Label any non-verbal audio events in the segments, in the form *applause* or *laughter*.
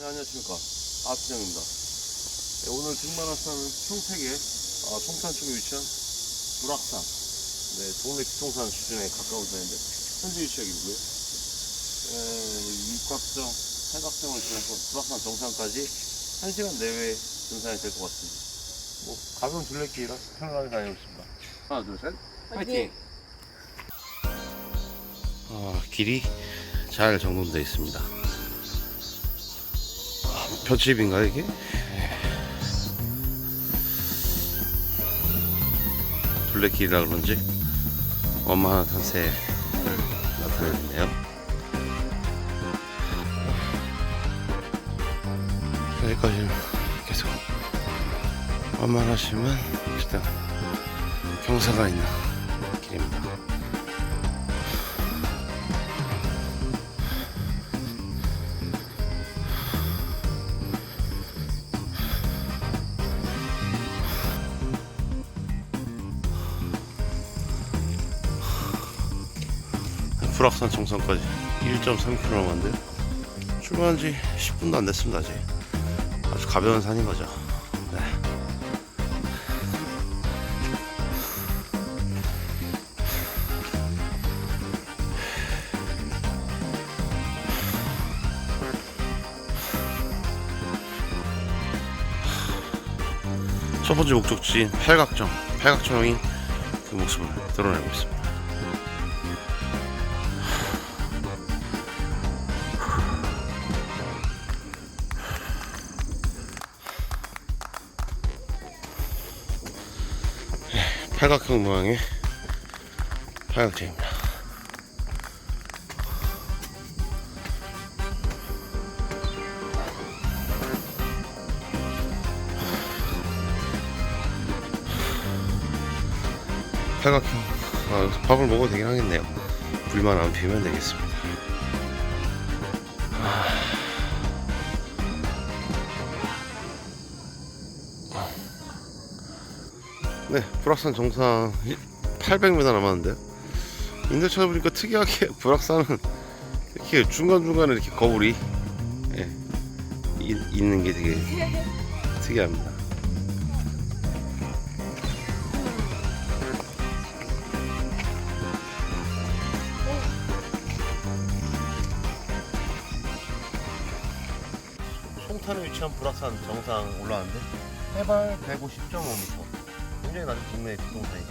네, 안녕하십니까. 아트장입니다. 네, 오늘 등반학산은 평택의 아, 송산 쪽에 위치한 불악산. 네, 동네 기통산 수준에 가까운 산인데, 현재 위치하기고요. 네, 육각정, 팔각정을 지나서 불악산 정상까지 1시간 내외 등산이 될 것 같습니다. 뭐, 가벼운 둘레길이라 편안하게 다녀오겠습니다. 하나, 둘, 셋. 파이팅! 아, 길이 잘 정돈되어 있습니다. 볏집인가 이게? 둘레길이라 그런지 원만한 산세를 나타내네요. 여기까지는 계속 원만하지만 일단 경사가 있는 길입니다. 불악산 정상까지 1.3km 남았는데 출발한 지 10분도 안 됐습니다 아직. 아주 가벼운 산인 거죠. 네. 첫 번째 목적지인 팔각정 팔각정이 그 모습을 드러내고 있습니다 팔각형 모양의 팔각정입니다. 팔각형 아, 밥을 먹어도 되긴 하겠네요. 불만 안 피우면 되겠습니다. 네, 불악산 정상 800m 남았는데요. 인도 찾아보니까 특이하게 *laughs* 불악산은 이렇게 중간중간에 이렇게 거울이 예, 이- 있는 게 되게 특이합니다. 송탄에 위치한 불악산 정상 올라왔는데 해발 150.5m 굉장히 낮은 동네 뒷동산이죠.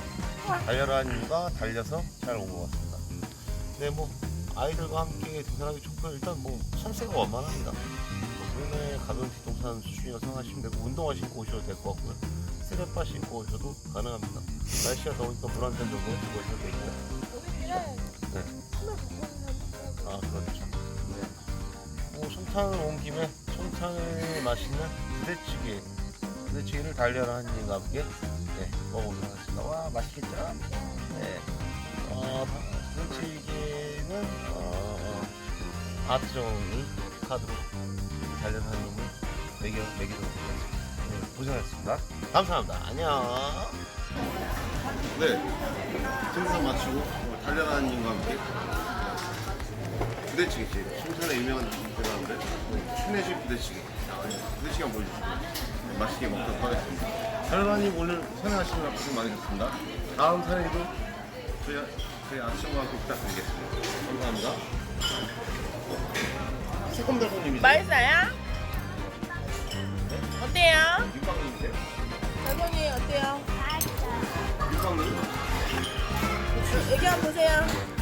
달려라 하니까 달려서 잘 온 것 같습니다. 네뭐 아이들과 함께 등산하기 좋고요 일단 뭐 참새가 완만합니다. 뭐 동네 가벼운 뒷동산 수준이라고 생각하시면 되고 운동화 신고 오셔도 될 것 같고요. 스레빠 신고 오셔도 가능합니다. 날씨가 더우니까 물한잔 정도 들고 오셔도 되고요. 네. 아 그렇죠. 네. 뭐 송탄을 온 김에 송탄에 맛있는 부대찌개 부대찌개를 달려라 하니까 함께 네, 먹어보도록 하겠습니다. 와 맛있겠죠? 네. 어, 부대찌개는 어, 아트정이 카드로 달려라 하님을 매겨 매기도록 하겠습니다. 네, 고생하셨습니다. 감사합니다. 안녕. 네, 등산 마치고 달려라 하님과 함께 부대찌개집 춘천에 유명한 데가 는데 춘내집 부대찌개 아, 부대찌개 한번 보여주시고 맛있게 먹도록 하겠습니다 달라님 오늘 산행하시느라 고생 많으셨습니다 다음 산에도 저희, 저희 아침과 함께 부탁드리겠습니다 감사합니다 새콤달콤님이세요? 맛있어요? 어때요? 육방님이세요? 달건이 어때요? 육방님? 여기 한번 보세요.